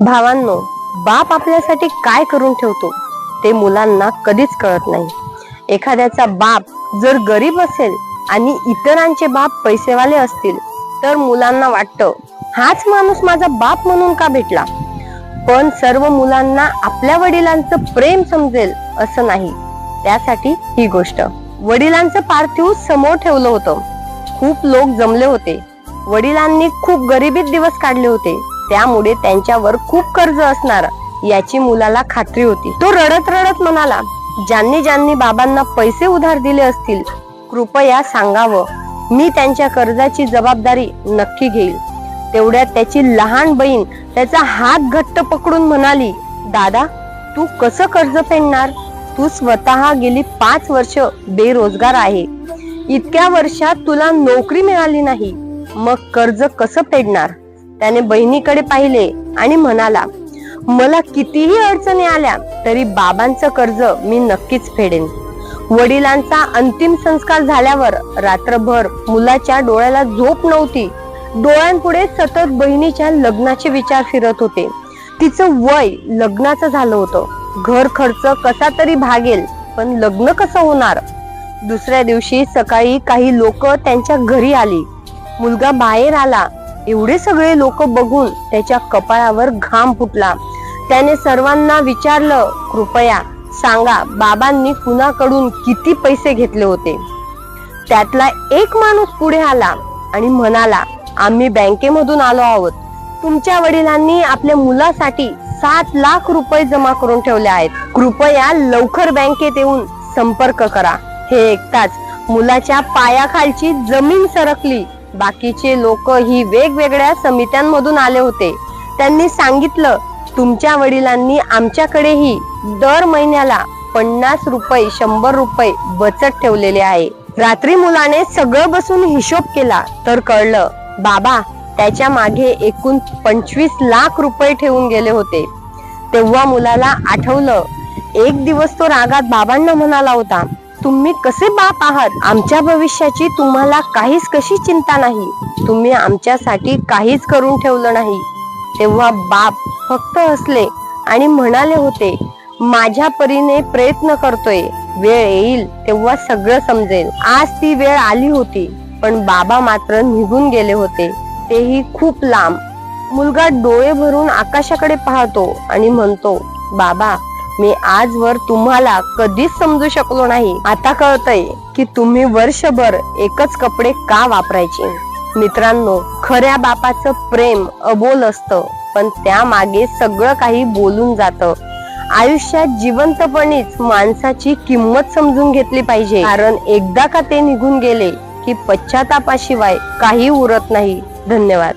भावांनो बाप आपल्यासाठी काय करून ठेवतो ते मुलांना कधीच कळत नाही. एखाद्याचा बाप जर गरीब असेल आणि इतरांचे बाप पैसेवाले असतील तर मुलांना वाटतं हाच माणूस माझा बाप म्हणून का भेटला? पण सर्व मुलांना आपल्या वडिलांचं प्रेम समजेल असं नाही. त्यासाठी ही गोष्ट. वडिलांचं पार्थिव समोर ठेवलं होतं. खूप लोक जमले होते. वडिलांनी खूप गरिबीत दिवस काढले होते. त्यामुळे त्यांच्यावर खूप कर्ज असणार याची मुलाला खात्री होती. तो रडत रडत म्हणाला ज्यांनी ज्यांनी बाबांना पैसे उधार दिले असतील कृपया सांगावं. मी त्यांच्या कर्जाची जबाबदारी नक्की घेईल. तेवढ्यात त्याची लहान बहीण त्याचा हात घट्ट पकडून म्हणाली दादा तू कसं कर्ज फेडणार? तू स्वतः गेली पाच वर्ष बेरोजगार आहे. इतक्या वर्षात तुला नोकरी मिळाली नाही. मग कर्ज कसं फेडणार? त्याने बहिणीकडे पाहिले आणि म्हणाला मला कितीही अडचणी आल्या तरी बाबांचं कर्ज मी नक्कीच फेडेन. वडिलांचा अंतिम संस्कार झाल्यावर रात्रभर मुलाच्या डोळ्याला झोप नव्हती. डोळ्यांपुढे सतत बहिणीच्या लग्नाचे विचार फिरत होते. तिचं वय लग्नाचं झालं होतं. घर खर्च कसा तरी भागेल पण लग्न कसं होणार? दुसऱ्या दिवशी सकाळी काही लोक त्यांच्या घरी आली. मुलगा बाहेर आला एवढे सगळे लोक बघून त्याच्या कपाळावर घाम फुटला. त्याने सर्वांना विचारलं कृपया सांगा बाबांनी कुणाकडून किती पैसे घेतले होते? त्यातला एक माणूस पुढे आला आणि म्हणाला आम्ही बँकेमधून आलो आहोत. तुमच्या वडिलांनी आपल्या मुलासाठी सात लाख रुपये जमा करून ठेवले आहेत. कृपया लवकर बँकेत येऊन संपर्क करा. हे ऐकताच मुलाच्या पायाखालची जमीन सरकली. बाकीचे लोक ही वेगवेगळ्या समित्यांमधून आले होते. त्यांनी सांगितलं तुमच्या वडिलांनी आमच्याकडेही दर महिन्याला पन्नास रुपये शंभर रुपये बचत ठेवलेले आहे. रात्री मुलाने सगळं बसून हिशोब केला तर कळलं बाबा त्याच्यामागे एकूण पंचवीस लाख रुपये ठेवून गेले होते. तेव्हा मुलाला आठवलं एक दिवस तो रागात बाबांना म्हणाला होता तुम्ही कसे बाप आहात? आमच्या भविष्याची तुम्हाला काहीच कशी चिंता नाही. तुम्ही आमच्यासाठी काहीच करून ठेवलं नाही. तेव्हा बाप फक्त हसले आणि म्हणाले होते माझ्या परीने प्रयत्न करतोय. वेळ येईल तेव्हा सगळं समजेल. आज ती वेळ आली होती पण बाबा मात्र निघून गेले होते. तेही खूप लांब. मुलगा डोळे भरून आकाशाकडे पाहतो आणि म्हणतो बाबा मी आजवर तुम्हाला कधीच समजू शकलो नाही. आता कळतय की तुम्ही वर्षभर एकच कपडे का वापरायचे? मित्रांनो खऱ्या बापाचं प्रेम अबोल असतं पण त्या मागे सगळं काही बोलून जातं. आयुष्यात जिवंतपणीच माणसाची किंमत समजून घेतली पाहिजे. कारण एकदा का ते निघून गेले की पश्चातापाशिवाय काही उरत नाही. धन्यवाद.